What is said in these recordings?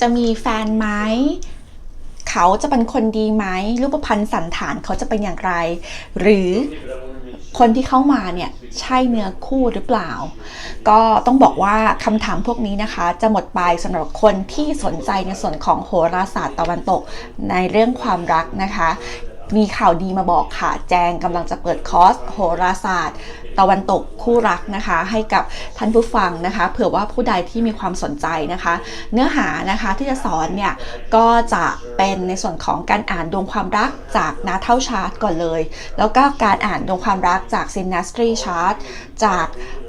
จะมีแฟนไหมเขาจะเป็นคนดีไหมรูปพรรณสันฐานเขาจะเป็นอย่างไร หรือคนที่เข้ามาเนี่ยใช่เนื้อคู่หรือเปล่า ก็ต้องบอกว่าคำถามพวกนี้นะคะ จะหมดไปสำหรับคนที่สนใจในส่วนของโหราศาสตร์ตะวันตกในเรื่องความรักนะคะ มีข่าวดีมาบอกค่ะ แจงกำลังจะเปิดคอร์สโหราศาสตร์ ตะวันตกคู่รักนะคะ ให้กับท่านผู้ฟังนะคะ เผื่อว่าผู้ใดที่มีความสนใจนะคะ เนื้อหานะคะที่จะสอนเนี่ยก็จะเป็นในส่วนของการอ่านดวงความรักจากนาเท่าชาร์ตก่อนเลย แล้วก็การอ่านดวงความรักจาก Synastry Chart จาก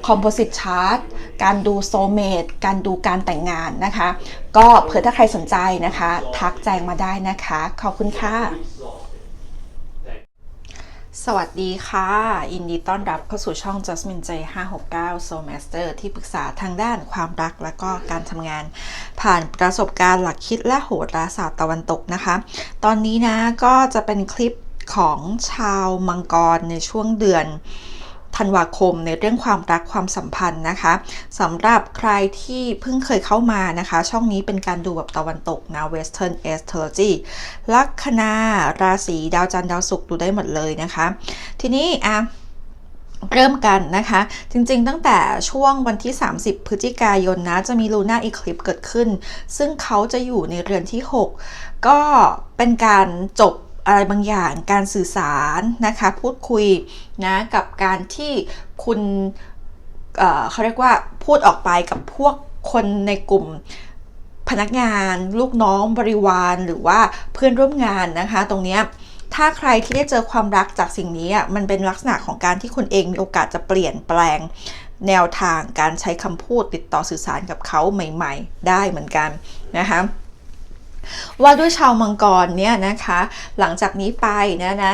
Composite Chart การดูโซเมตการดูการแต่งงานนะคะ ก็เผื่อถ้าใครสนใจนะคะ ทักแจ้งมาได้นะคะ ขอบคุณค่ะ สวัสดีค่ะ ยินดีต้อนรับเข้าสู่ช่อง Jasmine J 569 Soul Master ที่ปรึกษาทางด้านความรักและก็การทำงาน ผ่านประสบการณ์หลักคิดและโหราศาสตร์ตะวันตกนะคะ ตอนนี้นะก็จะเป็นคลิปของชาวมังกรในช่วงเดือน ธันวาคมในเรื่องความรักความสัมพันธ์นะคะสำหรับใครที่เพิ่งเคยเข้ามานะคะ ช่องนี้เป็นการดูแบบตะวันตกนะ Western Astrology ลัคนาราศีดาวจันทร์ดาวศุกร์ดูได้หมดเลยนะคะ ทีนี้อะเริ่มกันนะคะ จริงๆ ตั้งแต่ช่วงวันที่ 30 พฤศจิกายนนะ จะมีลูน่าอีคลิปเกิดขึ้น ซึ่งเขาจะอยู่ในเรือนที่ 6 ก็เป็นการจบ อะไรบางอย่างการสื่อสารนะคะ พูดคุยนะกับการที่คุณเเขาเรียกว่าพูดออกไปกับพวกคนในกลุ่มพนักงาน ลูกน้องบริวารหรือว่าเพื่อนร่วมงานนะคะ ตรงนี้ถ้าใครที่ได้เจอความรักจากสิ่งนี้อะมันเป็นลักษณะของการที่คุณเองมีโอกาสจะเปลี่ยนแปลงแนวทางการใช้คำพูดติดต่อสื่อสารกับเขาใหม่ ๆ ได้เหมือนกันนะคะ ว่าด้วยชาวมังกรเนี่ยนะคะ หลังจากนี้ไปนะนะ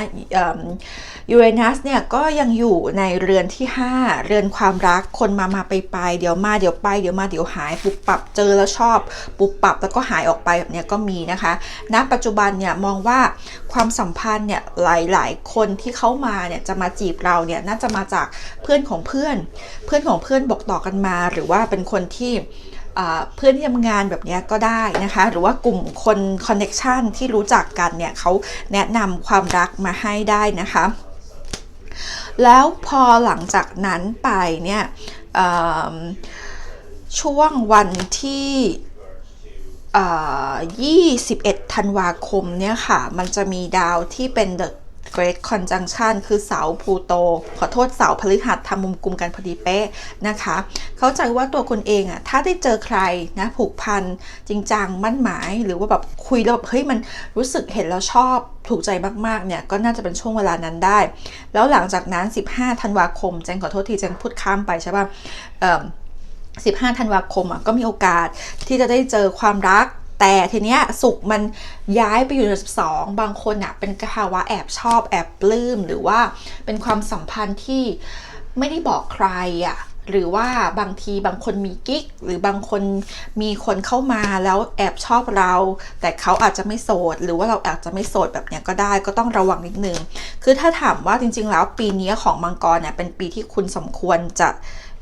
ยูเรนัสเนี่ยก็ยังอยู่ในเรือนที่ 5 เรือนความรักคนมามาไปไปเดี๋ยวมาเดี๋ยวไปเดี๋ยวมาเดี๋ยวหายปุบปับเจอแล้วชอบ ปุบปับแล้วก็หายออกไปแบบเนี้ยก็มีนะคะณปัจจุบันเนี่ยมองว่าความสัมพันธ์เนี่ยหลายๆ คนที่เข้ามาเนี่ยจะมาจีบเราเนี่ยน่าจะมาจากเพื่อนของเพื่อน เพื่อนของเพื่อนบอกต่อกันมาหรือว่าเป็นคนที่ เพื่อนที่ทำงานแบบนี้ก็ได้นะคะ หรือว่ากลุ่มคนคอนเน็ชันที่รู้จักกันเนี่ยเขาแนะนำความรักมาให้ได้นะคะ แล้วพอหลังจากนั้นไปเนี่ยช่วงวันที่21ธันวาคมเนี่ยค่ะ มันจะมีดาวที่เป็น The Great Conjunction คือเสาพูโต ขอโทษเสาพฤหัสทำมุมกลุ่มกันพอดีเป๊ะนะคะ เข้าใจว่าตัวคุณเองอะถ้าได้เจอใครนะผูกพันจริงจังมั่นหมาย หรือว่าแบบคุยแล้วแบบเฮ้ยมันรู้สึกเห็นแล้วชอบถูกใจมากๆเนี่ยก็น่าจะเป็นช่วงเวลานั้นได้ แล้วหลังจากนั้น 15 ธันวาคมแจงขอโทษทีแจงพูดข้ามไปใช่ป่ะ15 ธันวาคมอะก็มีโอกาสที่จะได้เจอความรัก แต่ทีเนี้ยสุขมันย้ายไปอยู่ในสองบางคนอะเป็นภาวะแอบชอบแอบปลื้มหรือว่าเป็นความสัมพันธ์ที่ไม่ได้บอกใครอะหรือว่าบางทีบางคนมีกิ๊ก หรือบางคนมีคนเข้ามาแล้วแอบชอบเรา แต่เขาอาจจะไม่โสด หรือว่าเราอาจจะไม่โสดแบบเนี้ยก็ได้ก็ต้องระวังนิดนึง คือถ้าถามว่าจริง ๆ แล้วปีนี้ของมังกรเนี่ยเป็นปีที่คุณสมควรจะ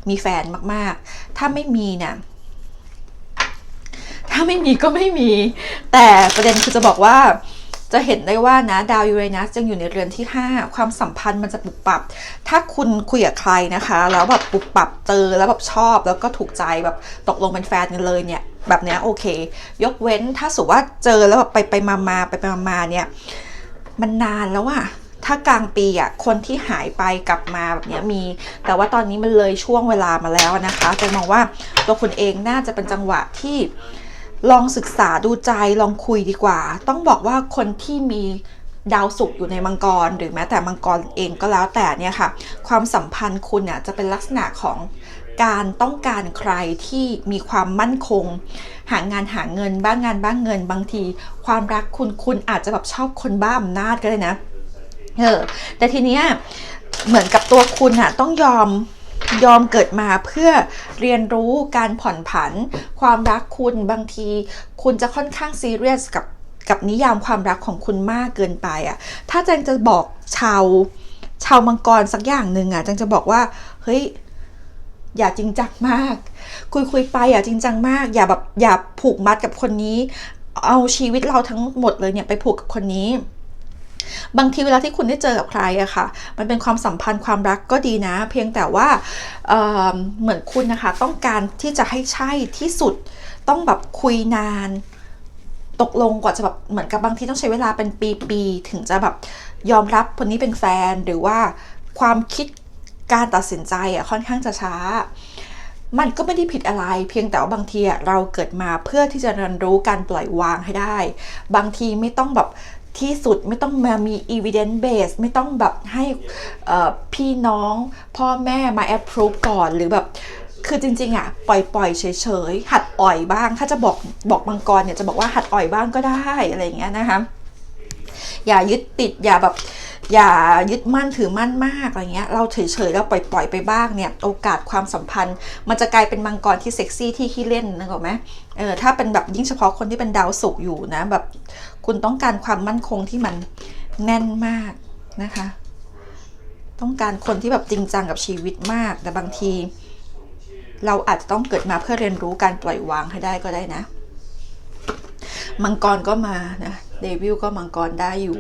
มีแฟนมากๆ ถ้าไม่มีเนี่ย ถ้าไม่มีก็ไม่มี แต่ประเด็นคือจะบอกว่าจะเห็นได้ว่านะดาวยูเรนัสยังอยู่ในเรือนที่ 5 ความสัมพันธ์มันจะปุบปับ ถ้าคุณคุยกับใครนะคะ แล้วแบบปุบปับเจอแล้วแบบชอบแล้วก็ถูกใจแบบตกลงเป็นแฟนกันเลยเนี่ย แบบเนี้ยโอเค ยกเว้นถ้าสุว่าเจอแล้วแบบไปไปมามาไปไปมามาเนี่ย มันนานแล้วอะถ้ากลางปีอะคนที่หายไปกลับมาแบบนี้มี แต่ว่าตอนนี้มันเลยช่วงเวลามาแล้วนะคะจะมองว่าตัวคุณเองน่าจะเป็นจังหวะที่ ลองศึกษาดูใจลองคุยดีกว่า ต้องบอกว่าคนที่มีดาวศุกร์อยู่ในมังกร หรือแม้แต่มังกรเองก็แล้วแต่เนี่ยค่ะ ความสัมพันธ์คุณเนี่ยจะเป็นลักษณะของการต้องการใครที่มีความมั่นคง หางานหาเงินบ้างงานบ้างเงิน บางที ความรักคุณคุณอาจจะแบบชอบคนบ้าอำนาจก็ได้นะเออแต่ทีเนี้ยเหมือนกับตัวคุณอะต้องยอม ยอมเกิดมาเพื่อเรียนรู้การผ่อนผัน ความรักคุณบางที คุณจะค่อนข้างซีเรียสกับกับนิยามความรักของคุณมากเกินไปอะ่ะ ถ้าจังจะบอกชาวชาวมังกรสักอย่างหนึ่งอะ่ะจังจะบอกว่า เฮ้ย อย่าจริงจังมาก คุยคุยไปอย่าจริงจังมาก อย่าแบบอย่าผูกมัดกับคนนี้ เอาชีวิตเราทั้งหมดเลยเนี่ยไปผูกกับคนนี้ บางทีเวลาที่คุณได้เจอกับใครอะค่ะ มันเป็นความสัมพันธ์ความรักก็ดีนะ เพียงแต่ว่าเเหมือนคุณนะคะ ต้องการที่จะให้ใช่ที่สุด ต้องแบบคุยนาน ตกลงกว่าจะแบบเหมือนกับบางทีต้องใช้เวลาเป็นปีๆถึงจะแบบยอมรับคนนี้เป็นแฟนหรือว่าความคิดการตัดสินใจอะค่อนข้างจะช้า มันก็ไม่ได้ผิดอะไร เพียงแต่ว่าบางทีอะเราเกิดมาเพื่อที่จะเรียนรู้การปล่อยวางให้ได้ บางทีไม่ต้องแบบ ที่สุดไม่ต้องมามี evidence base ไม่ต้องแบบให้พี่น้องพ่อแม่มา approve ก่อนหรือแบบคือจริงๆอะปล่อยปล่อยๆเฉยๆ หัดอ่อยบ้าง ถ้าจะบอกบอกมังกรเนี่ยจะบอกว่าหัดอ่อยบ้างก็ได้อะไรอย่างเงี้ยนะคะ อย่ายึดติดอย่าแบบ อย่ายึดมั่นถือมั่นมากอะไรเงี้ยเราเฉยๆแล้วปล่อยๆไปบ้างเนี่ยโอกาสความสัมพันธ์ มันจะกลายเป็นมังกรที่เซ็กซี่ที่ขี้เล่นนะกไหมเออถ้าเป็นแบบยิ่งเฉพาะคนที่เป็นดาวศุกร์อยู่นะแบบคุณต้องการความมั่นคงที่มันแน่นมากนะคะ ต้องการคนที่แบบจริงจังกับชีวิตมาก แต่บางที เราอาจจะต้องเกิดมาเพื่อเรียนรู้การปล่อยวางให้ได้ก็ได้นะ มังกรก็มานะ เดวิลก็มังกรได้อยู่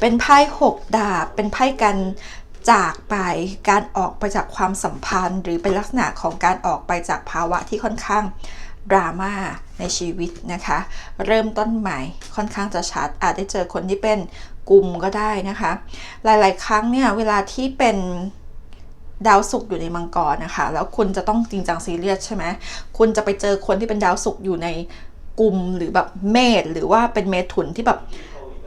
เป็นไพ่หกดาบ เป็นไพ่การจากไปการออกไปจากความสัมพันธ์ หรือเป็นลักษณะของการออกไปจากภาวะที่ค่อนข้างดราม่าในชีวิตนะคะ เริ่มต้นใหม่ค่อนข้างจะชัดอาจได้เจอคนที่เป็นกลุ่มก็ได้นะคะ หลายๆ ครั้งเนี่ยเวลาที่เป็นดาวศุกร์อยู่ในมังกรนะคะ แล้วคุณจะต้องจริงจังซีเรียสใช่ไหมคุณจะไปเจอคนที่เป็นดาวศุกร์อยู่ใน กลุ่มหรือแบบเมธหรือว่าเป็นเมถุนที่แบบ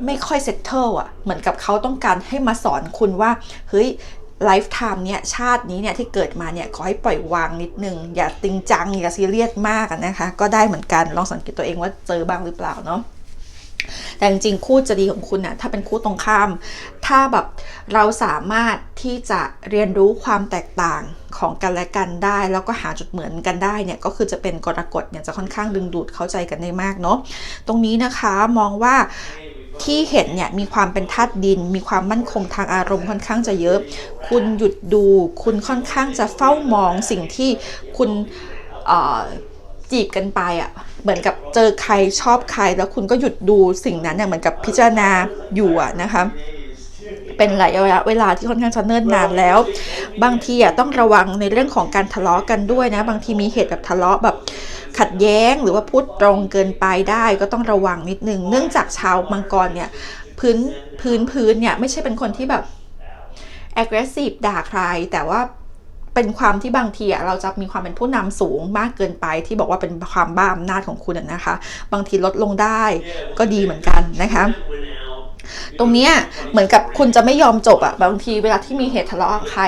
ไม่ค่อยเซตเทิลอะ เหมือนกับเขาต้องการให้มาสอนคุณว่า เฮ้ยไลฟ์ไทม์เนี่ยชาตินี้เนี่ยที่เกิดมาเนี่ยขอให้ปล่อยวางนิดนึง อย่าติงจัง อย่าซีเรียสมากนะคะ ก็ได้เหมือนกันลองสังเกตตัวเองว่าเจอบ้างหรือเปล่าเนาะ แต่จริงๆคู่จะดีของคุณน่ะถ้าเป็นคู่ตรงข้าม ถ้าแบบเราสามารถที่จะเรียนรู้ความแตกต่างของกันและกันได้ แล้วก็หาจุดเหมือนกันได้เนี่ยก็คือจะเป็นกรกฎเนี่ยจะค่อนข้างดึงดูดเข้าใจกันได้มากเนาะตรงนี้นะคะมองว่าที่เห็นเนี่ยมีความเป็นธาตุดิน มีความมั่นคงทางอารมณ์ค่อนข้างจะเยอะ คุณหยุดดู คุณค่อนข้างจะเฝ้ามองสิ่งที่คุณ จีบกันไปอะเหมือนกับเจอใครชอบใครแล้วคุณก็หยุดดูสิ่งนั้นเนี่ยเหมือนกับพิจารณาอยู่อะนะคะเป็นระยะเวลาที่ค่อนข้างจะเนิ่นนานแล้ว บางทีอะต้องระวังในเรื่องของการทะเลาะกันด้วยนะ บางทีมีเหตุแบบทะเลาะแบบขัดแย้งหรือว่าพูดตรงเกินไปได้ ก็ต้องระวังนิดนึง เนื่องจากชาวมังกรเนี่ยพื้นพื้นพื้นเนี่ยไม่ใช่เป็นคนที่แบบ aggressive ด่าใคร แต่ว่า เป็นความที่บางทีอะเราจะมีความเป็นผู้นำสูงมากเกินไปที่บอกว่าเป็นความบ้าอำนาจของคุณนะคะ บางทีลดลงได้ก็ดีเหมือนกันนะคะตรงนี้เหมือนกับคุณจะไม่ยอมจบอะบางทีเวลาที่มีเหตุทะเลาะกับใคร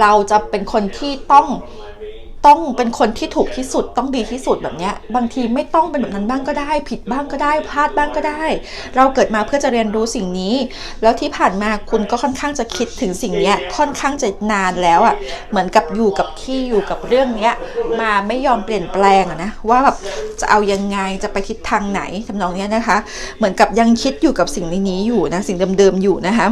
เราจะเป็นคนที่ต้อง ต้องเป็นคนที่ถูกที่สุดต้องดีที่สุดแบบเนี้ยบางทีไม่ต้องเป็นแบบนั้นบ้างก็ได้ ผิดบ้างก็ได้พลาดบ้างก็ได้ เราเกิดมาเพื่อจะเรียนรู้สิ่งนี้ แล้วที่ผ่านมาคุณก็ค่อนข้างจะคิดถึงสิ่งเนี้ยค่อนข้างจะนานแล้วอะ่ะเหมือนกับอยู่กับที่อยู่กับเรื่องเนี้ยมาไม่ยอมเปลี่ยนแปลงอะนะว่าแบบจะเอายังไงจะไปทิศทางไหนทำนองเนี้ยนะคะ เหมือนกับยังคิดอยู่กับสิ่งนี้อยู่นะสิ่งเดิมๆอยู่นะคะ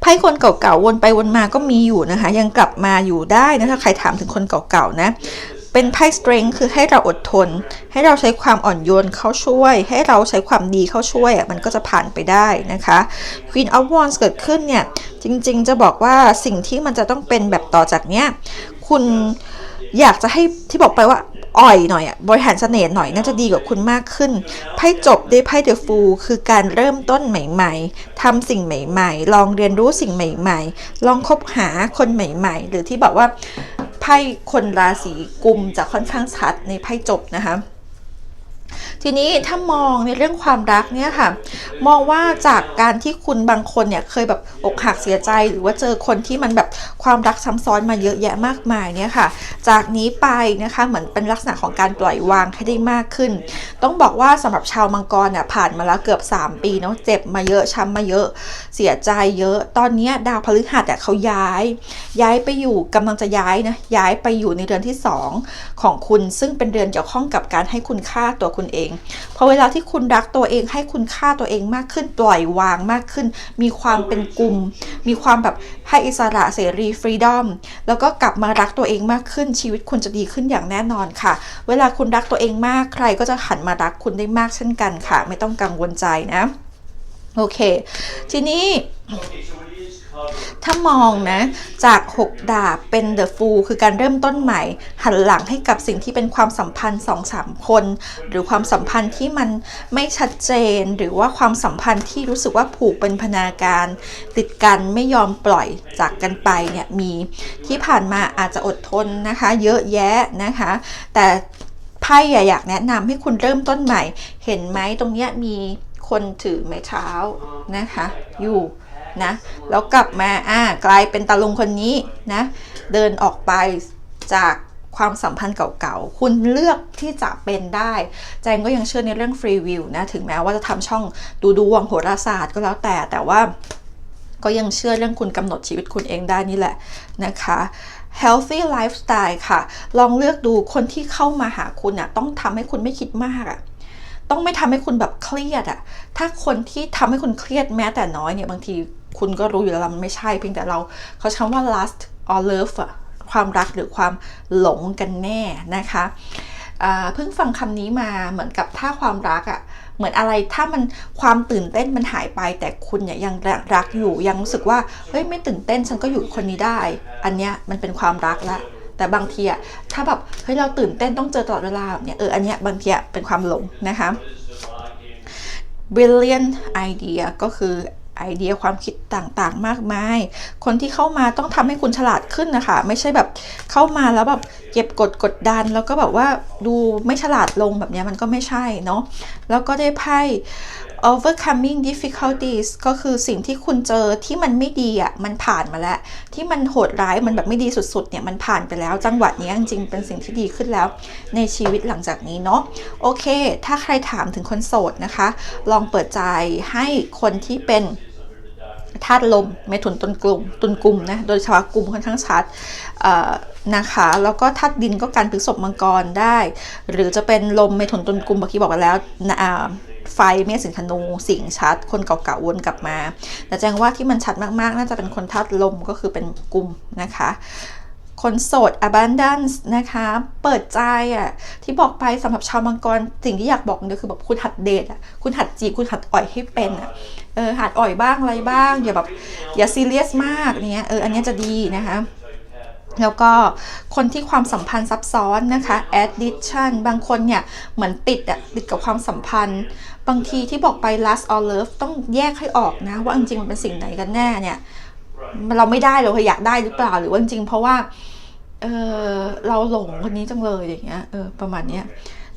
ไพ่คนเก่าๆวนไปวนมาก็มีอยู่นะคะ ยังกลับมาอยู่ได้นะถ้าใครถามถึงคนเก่าๆนะเป็นไพ่สตริงคือให้เราอดทน ให้เราใช้ความอ่อนโยนเข้าช่วย ให้เราใช้ความดีเข้าช่วยอะมันก็จะผ่านไปได้นะคะ Queen of Wands เกิดขึ้นเนี่ย จริงๆ จะบอกว่าสิ่งที่มันจะต้องเป็นแบบต่อจากเนี้ย คุณ อยากจะให้ที่บอกไปว่าอ่อยหน่อยอะบริหารเสน่ห์หน่อยน่าจะดีกว่าคุณมากขึ้นไพ่จบด้วยไพ่เดอะฟูลคือการเริ่มต้นใหม่ๆทำสิ่งใหม่ๆ ลองเรียนรู้สิ่งใหม่ๆ ลองคบหาคนใหม่ ๆ หรือที่บอกว่าไพ่คนราศีกุมจะค่อนข้างชัดในไพ่จบนะคะ ทีนี้ถ้ามองในเรื่องความรักเนี่ยค่ะ มองว่าจากการที่คุณบางคนเนี่ยเคยแบบอกหักเสียใจ หรือว่าเจอคนที่มันแบบความรักซ้ำซ้อนมาเยอะแยะมากมายเนี่ยค่ะ จากนี้ไปนะคะเหมือนเป็นลักษณะของการปล่อยวางให้ได้มากขึ้น ต้องบอกว่าสำหรับชาวมังกรเนี่ยผ่านมาแล้วเกือบ 3 ปีเนาะเจ็บมาเยอะช้ำมาเยอะเสียใจเยอะ ตอนนี้ดาวพฤหัสอะเขาย้าย ย้ายไปอยู่กำลังจะย้ายนะย้ายไปอยู่ในเดือนที่ 2 ของคุณซึ่งเป็นเดือนเกี่ยวข้องกับการให้คุณค่าตัวคุณเอง พอเวลาที่คุณรักตัวเองให้คุณค่าตัวเองมากขึ้นปล่อยวางมากขึ้น มีความเป็นกลุ่ม มีความแบบให้อิสระเสรีฟรีดอมแล้วก็กลับมารักตัวเองมากขึ้นชีวิตคุณจะดีขึ้นอย่างแน่นอนค่ะ เวลาคุณรักตัวเองมากใครก็จะหันมารักคุณได้มากเช่นกันค่ะ ไม่ต้องกังวลใจนะ โอเค ทีนี้ ถ้ามองนะ จาก 6 ดาบเป็น The Fool คือการเริ่มต้นใหม่ หันหลังให้กับสิ่งที่เป็นความสัมพันธ์ 2-3 คน หรือความสัมพันธ์ที่มันไม่ชัดเจน หรือว่าความสัมพันธ์ที่รู้สึกว่าผูกเป็นพนาการ ติดกันไม่ยอมปล่อยจากกันไปเนี่ยมีที่ผ่านมาอาจจะอดทนนะคะ เยอะแยะนะคะ แต่ไพ่อะอยากแนะนำให้คุณเริ่มต้นใหม่ เห็นไหมตรงเนี้ยมีคนถือไม้เท้านะคะ อยู่ นะแล้วกลับมาอ่ากลายเป็นตาลุงคนนี้นะเดินออกไปจากความสัมพันธ์เก่าๆ คุณเลือกที่จะเป็นได้ แจงก็ยังเชื่อในเรื่องฟรีวิวนะ ถึงแม้ว่าจะทำช่องดูดวงโหราศาสตร์ก็แล้วแต่ แต่ว่าก็ยังเชื่อเรื่องคุณกำหนดชีวิตคุณเองได้นี่แหละนะคะ healthy lifestyle ค่ะ ลองเลือกดูคนที่เข้ามาหาคุณอะต้องทำให้คุณไม่คิดมากอะต้องไม่ทำให้คุณแบบเครียดอะถ้าคนที่ทำให้คุณเครียดแม้แต่น้อยเนี่ยบางที คุณก็รู้อยู่แล้วมันไม่ใช่เพียงแต่เราเขาใช้คำว่า lust or love ความรักหรือความหลงกันแน่นะคะเพิ่งฟังคำนี้มาเหมือนกับถ้าความรักอะเหมือนอะไรถ้ามันความตื่นเต้นมันหายไป แต่คุณเนี่ยยังรักอยู่ยังรู้สึกว่าเฮ้ยไม่ตื่นเต้นฉันก็อยู่คนนี้ได้ อันเนี้ยมันเป็นความรักละแต่บางทีอะถ้าแบบเฮ้ยเราตื่นเต้นต้องเจอตลอดเวลาเนี่ยเอออันเนี้ยบางทีอะเป็นความหลงนะคะ brilliant idea ก็คือ ไอเดียความคิดต่างๆ มากมาย คนที่เข้ามาต้องทำให้คุณฉลาดขึ้นนะคะ ไม่ใช่แบบเข้ามาแล้วแบบเก็บกดกดดัน แล้วก็แบบว่าดูไม่ฉลาดลงแบบนี้มันก็ไม่ใช่เนาะแล้วก็ได้ไพ่ overcoming difficulties ก็คือสิ่งที่คุณเจอที่มันไม่ดีอะมันผ่านมาแล้ว ที่มันโหดร้ายมันแบบไม่ดีสุดๆเนี่ยมันผ่านไปแล้ว จังหวะนี้จริงๆเป็นสิ่งที่ดีขึ้นแล้ว ในชีวิตหลังจากนี้เนาะโอเค ถ้าใครถามถึงคนโสดนะคะ ลองเปิดใจให้คนที่เป็น ธาตุลมเมถุนตุนกลุ่มตุนกลุ่มนะโดยเฉพาะกลุ่มค่อนข้างชัดนะคะแล้วก็ธาตุดินก็การพฤกษบมังกรได้ หรือจะเป็นลมเมถุนตุนกลุ่มเมื่อกี้บอกไปแล้วนะอ่าไฟเมษสิงธนูสิงชัด คนเก่าๆวนกลับมา แต่แจ้งว่าที่มันชัดมากๆ น่าจะเป็นคนธาตุลมก็คือเป็นกลุ่มนะคะคนโสด abundance นะคะ เปิดใจอะ ที่บอกไปสำหรับชาวมังกร สิ่งที่อยากบอกเนี่ยคือแบบคุณหัดเดทอะ คุณหัดจีบ คุณหัดอ่อยให้เป็นอะ เออหัดอ่อยบ้างอะไรบ้างอย่าแบบอย่าซีเรียสมากเนี้ยเอออันนี้จะดีนะคะแล้วก็คนที่ความสัมพันธ์ซับซ้อนนะคะ addiction บางคนเนี่ย เหมือนติดอะติดกับความสัมพันธ์ บางทีที่บอกไป lust or love ต้องแยกให้ออกนะ ว่าจริงๆมันเป็นสิ่งไหนกันแน่เนี่ย เราไม่ได้เราอยากได้หรือเปล่าหรือว่าจริงเพราะว่าเออเราหลงคนนี้จังเลยอย่างเงี้ยเออประมาณเนี้ย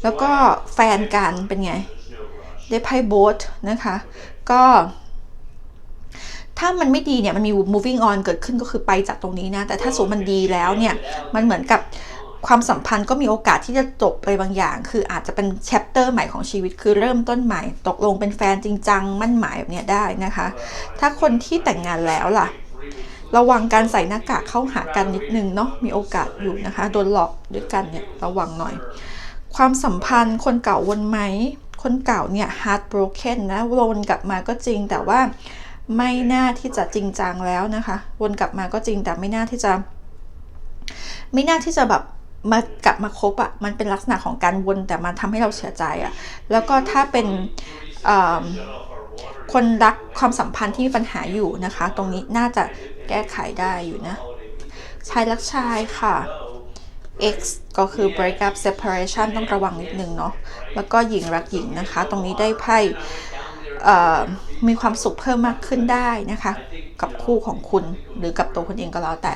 แล้วก็แฟนกันเป็นไง ได้ไพ่โบสนะคะ ก็ถ้ามันไม่ดีเนี่ยมันมี moving on เกิดขึ้นก็คือไปจากตรงนี้นะ แต่ถ้าสมมติมันดีแล้วเนี่ย มันเหมือนกับความสัมพันธ์ก็มีโอกาสที่จะจบไปบางอย่าง คืออาจจะเป็น chapter ใหม่ของชีวิต คือเริ่มต้นใหม่ ตกลงเป็นแฟนจริงจังมั่นหมายแบบเนี้ยได้นะคะ ถ้าคนที่แต่งงานแล้วล่ะ ระวังการใส่หน้ากากเข้าหากันนิดนึงเนาะ มีโอกาสอยู่นะคะ โดนหลอกด้วยกันเนี่ยระวังหน่อย ความสัมพันธ์คนเก่าวนไหม คนเก่าเนี่ย heartbroken นะวนกลับมาก็จริงแต่ว่าไม่น่าที่จะจริงจังแล้วนะคะ วนกลับมาก็จริงแต่ไม่น่าที่จะ ไม่น่าที่จะแบบมากลับมาคบอะ่ะมันเป็นลักษณะของการวนแต่มันทำให้เราเสียใจอะ่ะแล้วก็ถ้าเป็นคนรักความสัมพันธ์ที่มีปัญหาอยู่นะคะ ตรงนี้น่าจะแก้ไขได้อยู่นะชายรักชายค่ะ X ก็คือ break up separation ต้องระวังนิดนึงเนาะ แล้วก็หญิงรักหญิงนะคะ ตรงนี้ได้ไพ่มีความสุขเพิ่มมากขึ้นได้นะคะ กับคู่ของคุณหรือกับตัวคุณเองก็แล้วแต่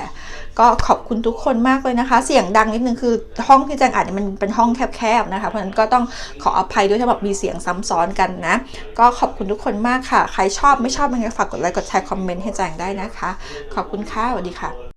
ก็ขอบคุณทุกคนมากเลยนะคะ เสียงดังนิดนึงคือห้องที่แจงอ่านมันเป็นห้องแคบๆนะคะ เพราะฉะนั้นก็ต้องขออภัยด้วยถ้าแบบมีเสียงซ้ำซ้อนกันนะ ก็ขอบคุณทุกคนมากค่ะ ใครชอบไม่ชอบยังไงฝากกดไลค์กดแชร์คอมเมนต์ให้แจงได้นะคะ ขอบคุณค่ะสวัสดีค่ะ